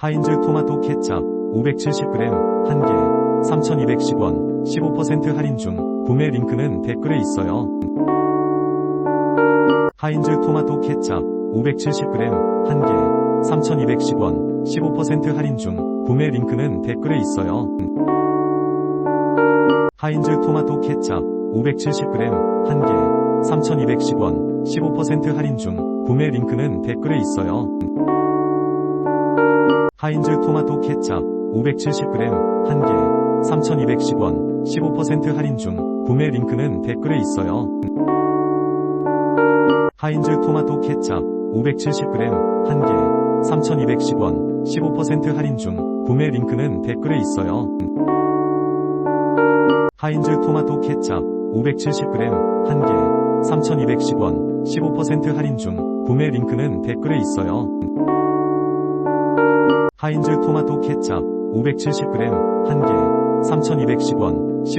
하인즈 토마토 케찹 570g 1개 3,210원 15% 할인 중 구매 링크는 댓글에 있어요. 하인즈 토마토 케찹 570g 1개 3,210원 15% 할인 중 구매 링크는 댓글에 있어요. 하인즈 토마토 케찹 570g 1개 3,210원 15% 할인 중 구매 링크는 댓글에 있어요. 하인즈 토마토 케찹 570g 1개 3,210원 15% 할인 중 구매 링크는 댓글에 있어요. 하인즈 토마토 케찹 570g 1개 3,210원 15% 할인 중 구매 링크는 댓글에 있어요. 하인즈 토마토 케찹 570g 1개 3,210원 15% 할인 중 구매 링크는 댓글에 있어요. 하인즈 토마토 케찹 570g 1개 3,210원 15